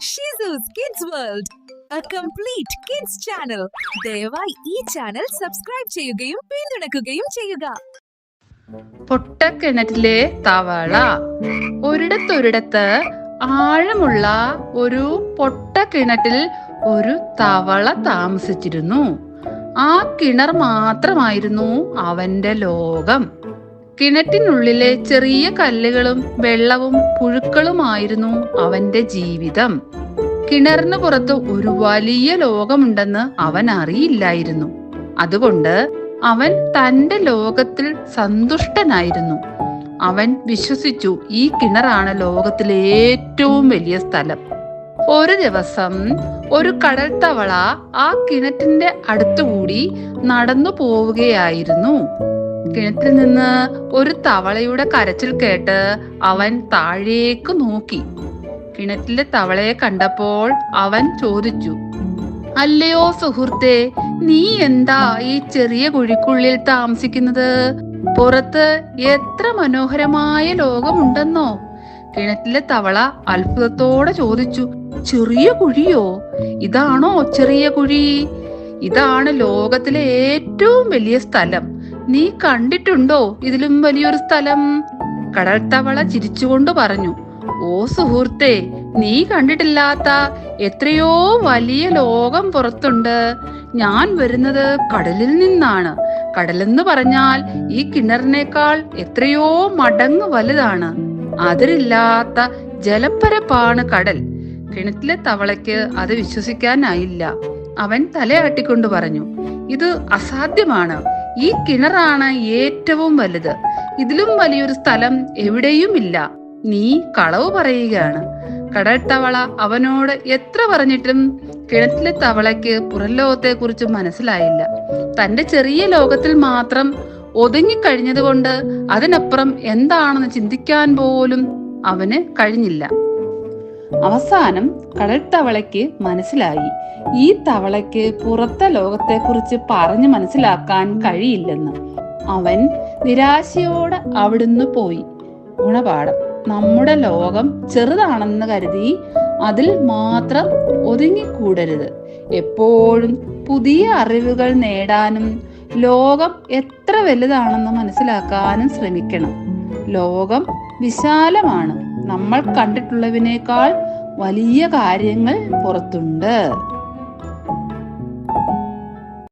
ഷിസൂസ് kids world a complete kids channel ദയവായി ഈ channel subscribe ചെയ്യുകയും പിന്തുണക്കുകയും ചെയ്യുക. പൊട്ടക്കിണറ്റിലെ തവള. ഒരിടത്തൊരിടത്ത് ആഴമുള്ള ഒരു പൊട്ടക്കിണറ്റിൽ ഒരു തവള താമസിച്ചിരുന്നു. ആ കിണർ മാത്രമായിരുന്നു അവന്റെ ലോകം. കിണറ്റിനുള്ളിലെ ചെറിയ കല്ലുകളും വെള്ളവും പുഴുക്കളുമായിരുന്നു അവന്റെ ജീവിതം. കിണറിന് പുറത്ത് ഒരു വലിയ ലോകമുണ്ടെന്ന് അവൻ അറിയില്ലായിരുന്നു. അതുകൊണ്ട് അവൻ തന്റെ ലോകത്തിൽ സന്തുഷ്ടനായിരുന്നു. അവൻ വിശ്വസിച്ചു ഈ കിണറാണ് ലോകത്തിലെ ഏറ്റവും വലിയ സ്ഥലം. ഒരു ദിവസം ഒരു കടൽ തവള ആ കിണറ്റിന്റെ അടുത്തുകൂടി നടന്നു പോവുകയായിരുന്നു കിണറ്റിൽ നിന്ന് ഒരു തവളയുടെ കരച്ചിൽ കേട്ട് അവൻ താഴേക്ക് നോക്കി. കിണറ്റിലെ തവളയെ കണ്ടപ്പോൾ അവൻ ചോദിച്ചു അല്ലയോ സുഹൃത്തെ നീ എന്താ ഈ ചെറിയ കുഴിക്കുള്ളിൽ താമസിക്കുന്നത്? പുറത്ത് എത്ര മനോഹരമായ ലോകമുണ്ടെന്നോ? കിണറ്റിലെ തവള അത്ഭുതത്തോടെ ചോദിച്ചു ചെറിയ കുഴിയോ? ഇതാണോ ചെറിയ കുഴി? ഇതാണ് ലോകത്തിലെ ഏറ്റവും വലിയ സ്ഥലം. നീ കണ്ടിട്ടുണ്ടോ? ഇതിലും വലിയൊരു സ്ഥലം. കടൽ തവള ചിരിച്ചുകൊണ്ട് പറഞ്ഞു ഓ സുഹൃത്തെ നീ കണ്ടിട്ടില്ലാത്ത എത്രയോ വലിയ ലോകം പുറത്തുണ്ട്. ഞാൻ വരുന്നത് കടലിൽ നിന്നാണ്. കടലെന്ന് പറഞ്ഞാൽ ഈ കിണറിനേക്കാൾ എത്രയോ മടങ്ങ് വലുതാണ്. അതിരില്ലാത്ത ജലപ്പരപ്പാണ് കടൽ. കിണറ്റിലെ തവളയ്ക്ക് അത് വിശ്വസിക്കാനായില്ല. അവൻ തലയാട്ടിക്കൊണ്ട് പറഞ്ഞു ഇത് അസാധ്യമാണ്. ഈ കിണറാണ് ഏറ്റവും വലുത്. ഇതിലും വലിയൊരു സ്ഥലം എവിടെയും ഇല്ല നീ കളവ് പറയുകയാണ്. കടൽ തവള അവനോട് എത്ര പറഞ്ഞിട്ടും കിണറ്റിലെ തവളയ്ക്ക് പുറംലോകത്തെ കുറിച്ച് മനസ്സിലായില്ല. തന്റെ ചെറിയ ലോകത്തിൽ മാത്രം ഒതുങ്ങിക്കഴിഞ്ഞതുകൊണ്ട് അതിനപ്പുറം എന്താണെന്ന് ചിന്തിക്കാൻ പോലും അവന് കഴിഞ്ഞില്ല. അവസാനം കടൽ തവളയ്ക്ക് മനസ്സിലായി. ഈ തവളയ്ക്ക് പുറത്തെ ലോകത്തെക്കുറിച്ച് പറഞ്ഞു മനസ്സിലാക്കാൻ കഴിയില്ലെന്ന്. അവൻ നിരാശയോടെ അവിടുന്ന് പോയി. ഗുണപാഠം നമ്മുടെ ലോകം ചെറുതാണെന്ന് കരുതി അതിൽ മാത്രം ഒതുങ്ങിക്കൂടരുത്. എപ്പോഴും പുതിയ അറിവുകൾ നേടാനും ലോകം എത്ര വലുതാണെന്ന് മനസ്സിലാക്കാനും ശ്രമിക്കണം. ലോകം വിശാലമാണ്. നമ്മൾ കണ്ടിട്ടുള്ളതിനേക്കാൾ വലിയ കാര്യങ്ങൾ പുറത്തുണ്ട്.